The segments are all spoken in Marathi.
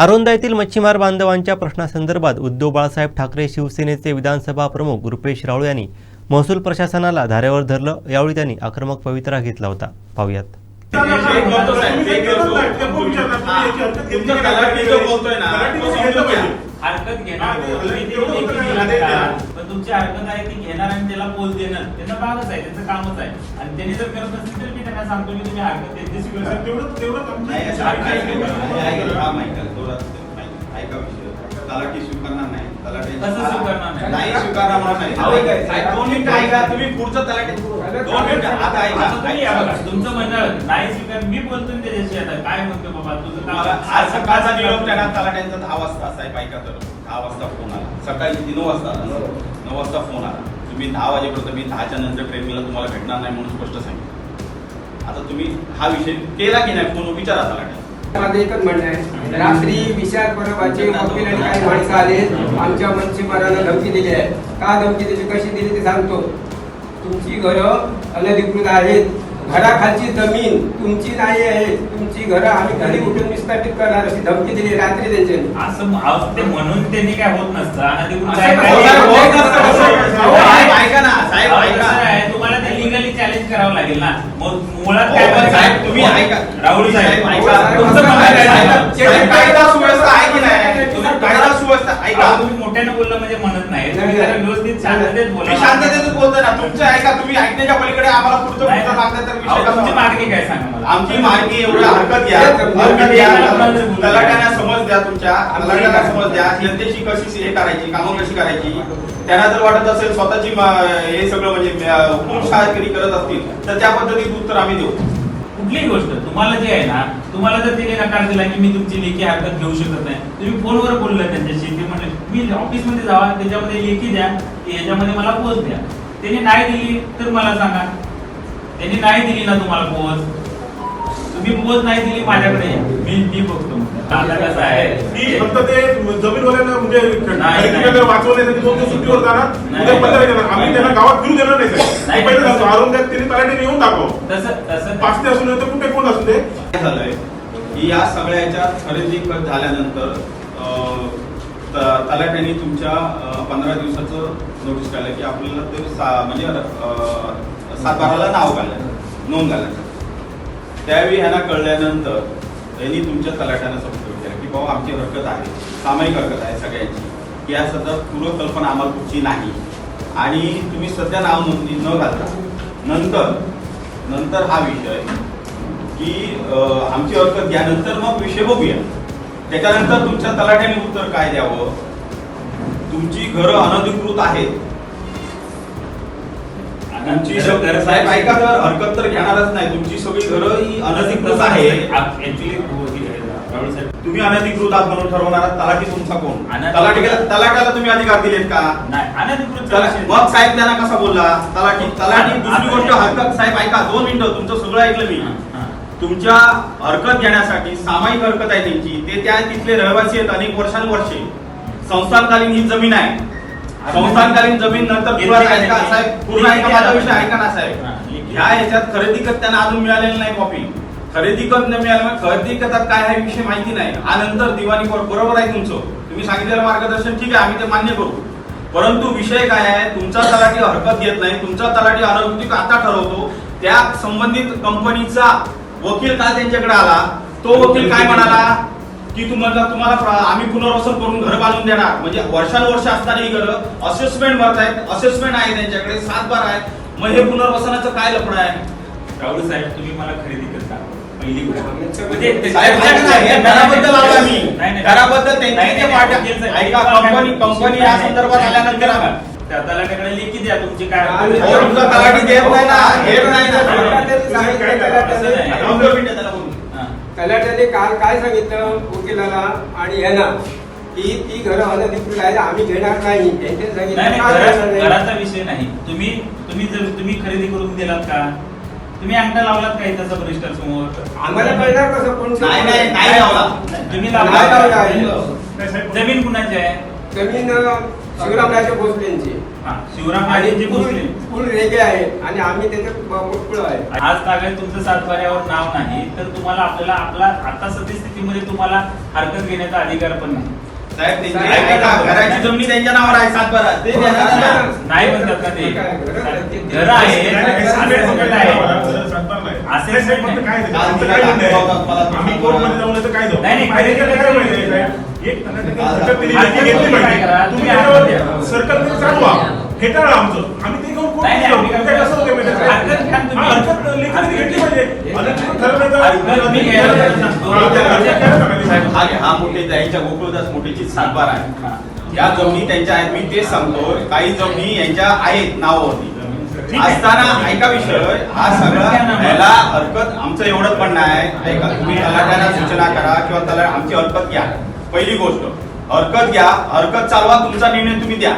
अरोंदा येथील मच्छीमार बांधवांच्या प्रश्नासंदर्भात उद्धव बाळासाहेब ठाकरे शिवसेनेचे विधानसभा प्रमुख रुपेश राऊळ यांनी महसूल प्रशासनाला धारेवर धरलं. यावेळी त्यांनी आक्रमक पवित्रा घेतला होता. पाहुयात. हरकत घेणार पण तुमची हरकत आहे ती घेणार आणि त्याला पोच देणार त्यांना भागच आहे त्यांचं कामच आहे. आणि त्यांनी जर करत नसतील तर मी त्यांना सांगतो की तुम्ही हरकत त्यांची स्वीकार नाही, असं ऐका, ऐका, ऐका, थांब, ऐका, थोडं ऐका विषय. तलाठी स्वीकारणार नाही. तलाठी नाही? नाही स्वीकारणार दोन मिनिटं ऐका तुम्ही पुढचं तलाठी दोन मिनिटं आता ऐका. आता तुम्ही या बघा, ऐका. तुमचं म्हणणं नाही स्वीकार मी बोलतो त्याच्याशी आता. काय म्हणतो बाबा? तुझं आज सकाळचा निरोप त्यांना तलाट्यांचा दहा वाजता साहेब ऐका तर. दहा वाजता फोन आला. सकाळी नऊ वाजता. आला नऊ वाजता फोन आला. तुम्ही दहा वाजेपर्यंत मी दहाच्या नंतर ट्रेनिंगला तुम्हाला भेटणार नाही म्हणून स्पष्ट सांगितलं. आता तुम्ही हा विषय केला की नाही फोन विचारा तलाठी माझं एकच म्हणणं आहे रात्री विशाल परबाचे वकील आणि काही माणसं आले आमच्या मच्छीमारांना धमकी दिली आहे. का धमकी दिली कशी दिली ते सांगतो. तुमची घरं अनधिकृत आहेत घराखालची जमीन तुमची नाही आहे तुमची घरं आम्ही घरी उठून विस्थापित करणार अशी धमकी दिली रात्री त्यांच्यानी असं ते म्हणून त्यांनी काय होत नसतं. असं होत होत साहेब, ऐका ना साहेब ऐका कसं आहे, तुम्हाला ते लिगली चॅलेंज करावं लागेल ना? मग मुळात हो, काय पण? साहेब, तुम्ही ऐका. राहुल साहेब ऐका. तुमचं काय? साहेब, आहे? साहेब, कायदा सुव्यवस्था आहे की नाही? तुम्ही कायदा सुव्यवस्था ऐका. अहो, तुम्ही मोठ्याने बोललं म्हणजे म्हणत नाही. तुम्ही जरा व्यवस्थित शांततेत बोला. मी शांततेतच बोलतोय ना. तुमचं ऐका तुम्ही ऐकण्याच्या पलीकडे आम्हाला पुढचं नाही, पुढचं तर अहो, विषय तुमची कसा मागणी काय सांगा मला? आमची मागणी एवढी हरकत घ्या. हरकत घ्या. तलाट्यांना द्या तुमच्या तलाट्यांना समज द्या. जनतेची कशी हे करायची कामं कशी करायची त्यांना जर वाटत असेल स्वतःची हे सगळं म्हणजे अं, करत असतील तर त्या पद्धतीत उत्तर आम्ही देऊ. कुठलीही गोष्ट तुम्हाला जे आहे ना तुम्हाला जर त्याने नकार दिला की मी तुमची लेखी हरकत घेऊ शकत नाही तुम्ही फोनवर बोलला त्यांच्याशी ते म्हणले मी ऑफिसमध्ये जावा त्याच्यामध्ये लेखी द्या याच्यामध्ये मला पोच द्या. त्यांनी नाही दिली तर मला सांगा. त्यांनी नाही दिली ना तुम्हाला पोच. तुम्ही पोच नाही दिली माझ्याकडे या. मी मी बघतो. कसं आहे. ती फक्त ते जमीनवाल्यांना म्हणजे नाही, खरेदी वाचवण्यासाठी दोन दिवस सुट्टीवर जाणार नाही. उद्या पंधरा येणार आम्ही त्यांना गावात देणार नाही. पहिले त्यांनी येऊन दाखव पाच ते असू नये तर कुठे कोण असू दे? काय झालंय की या सगळ्या याच्यात खरेदी खत झाल्यानंतर अं, त- तलाट्यांनी तुमच्या पंधरा दिवसाचं नोटीस काढलं की आपल्याला ते सा- म्हणजे सातबाराला नाव घालायचं नोंद घालायचं त्यावेळी ह्यांना कळल्यानंतर त्यांनी तुमच्या तलाट्यांना सपोर्ट केला की बाबा आमची हरकत आहे सामायिक हरकत आहे सगळ्यांची. की या सध्या पूर्वकल्पना आम्हाला कुठची नाही. आणि तुम्ही सध्या नाव नोंदणी न घालता नंतर नंतर हा विषय की आमची हरकत घ्यानंतर मग विषय बघूया. त्याच्यानंतर तुमच्या तलाट्याने उत्तर काय द्यावं? तुमची घरं अनधिकृत आहेत. तुमची साहेब ऐका तर हरकत तर घेणारच नाही. तुमची सगळी घरं ही अनधिकृत आहे. ऍक्च्युली तुम्ही अनधिकृत आहात म्हणून ठरवणार. तलाठी तुमचा कोण? तलाठीला तुम्ही अधिकार दिलेत का? नाही अनधिकृत मग साहेब त्यांना कसा बोलला? तलाठी तलाठी दुसरी गोष्ट हरकत साहेब ऐका दोन मिनिटं तुमचं सगळं ऐकलं मी. तुमच्या हरकत घेण्यासाठी सामायिक हरकत आहे त्यांची. ते त्या तिथले रहिवासी आहेत अनेक वर्षानुवर्षे. संस्थानकालीन ही जमीन आहे. संस्थानकालीन जमीन नंतर पूर्ण ऐका साहेब पूर्ण ऐका माझा विषय ऐका ना साहेब. ह्या ह्याच्यात खरेदी खत त्यांना अजून मिळालेलं नाही कॉपी खरेदी खत न मिळाल्यामुळे खरेदी खतात काय आहे विषय माहिती नाही. हा नंतर दिवाणी बरोबर आहे तुमचं. तुम्ही सांगितलेलं मार्गदर्शन ठीक आहे आम्ही ते मान्य करू. परंतु विषय काय आहे तुमचा तलाठी हरकत घेत नाही तुमचा तलाठी अनधिकृत आता ठरवतो. त्या संबंधित कंपनीचा वकील काल त्यांच्याकडे आला? तो वकील काय म्हणाला? की तुम्हाला तुम्हाला आम्ही पुनर्वसन करून घर बांधून देणार. म्हणजे वर्षानुवर्ष असणारी ही घरं असेसमेंट भरत आहेत. असेसमेंट आहे त्यांच्याकडे. सात बार आहेत. मग हे पुनर्वसनाचं काय लफडं आहे? राहुल साहेब तुम्ही मला खरेदी करता. पहिली गोष्ट. म्हणजे हे घराबद्दल आलो मी. कंपनी कंपनी या. संदर्भात आल्यानंतर लेखी द्या तुमची काय हो, तलाठी देत नाही ना. हेच नाही ना. तलाट्याने काल काय सांगितलं? वकिलाला आणि यांना की ती घरं अनधिकृत आहेत आम्ही घेणार नाही. का घेणार? घराचा विषय नाही. तुम्ही तुम्ही जर तुम्ही खरेदी करून दिलात का? तुम्ही अंगठा लावलात का इथं सब रजिस्टर समोर? आम्हाला कळणार कसं कोण नाही नाही नाही लावला. तुम्ही नाही लावला. जमीन कुणाची आहे? जमीन शिवरामराजे भोसलेंची हा, शिवराम आणि राजेंची फुल भोसले फुल रेगे आहे आणि आम्ही त्याच्यात मुठपुळ आहे आज तागायत तुमचं सातबाऱ्यावर नाव नाही तर तुम्हाला आपल्याला आपला आता सद्यस्थितीमध्ये तुम्हाला हरकत घेण्याचा अधिकार पण नाही त्यांची घराची जमिनी त्यांच्या नावावर आहे सातबारा ते. नाही म्हणतात ना ते घरं- आहे नाही. काय नाही, पाहिजे खरेदी तर आहे एक आमचं आम्ही ते घेऊन कसं हा, मी मोठे त्यांच्या गोकुळदास मोठेची सातबार आहे. या जमिनी त्यांच्या आहेत. मी तेच सांगतो काही जमिनी यांच्या आहेत नावावरती. असताना ऐका विषय हा सगळा याला हरकत आमचं एवढंच म्हणणं आहे. ऐका तुम्ही तलाट्याला सूचना करा किंवा त्याला आमची हरकत घ्या. पहिली गोष्ट हरकत घ्या हरकत चालवा तुमचा निर्णय तुम्ही द्या.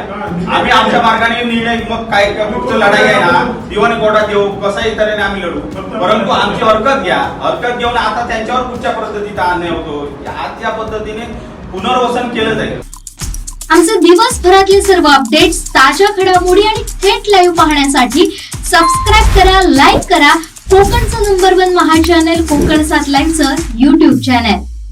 आम्ही आमच्या मार्गाने निर्णय मग काय कुठचं लढाई आहे ना दिवाणी कोर्टात देऊ कसाही तऱ्हेने आम्ही लढू. परंतु आमची हरकत घ्या हरकत घेऊन आता त्यांच्यावर कुठच्या पद्धतीचा अन्याय होतो. आजच्या पद्धतीने पुनर्वसन केलं जाईल. आमचे दिवसभरातले सर्व अपडेट्स ताज्या घडामोडी आणि थेट लाईव्ह पाहण्यासाठी सबस्क्राईब करा लाईक करा. कोकणचं नंबर वन महा चॅनल कोकण सात लाईनचं युट्यूब चॅनल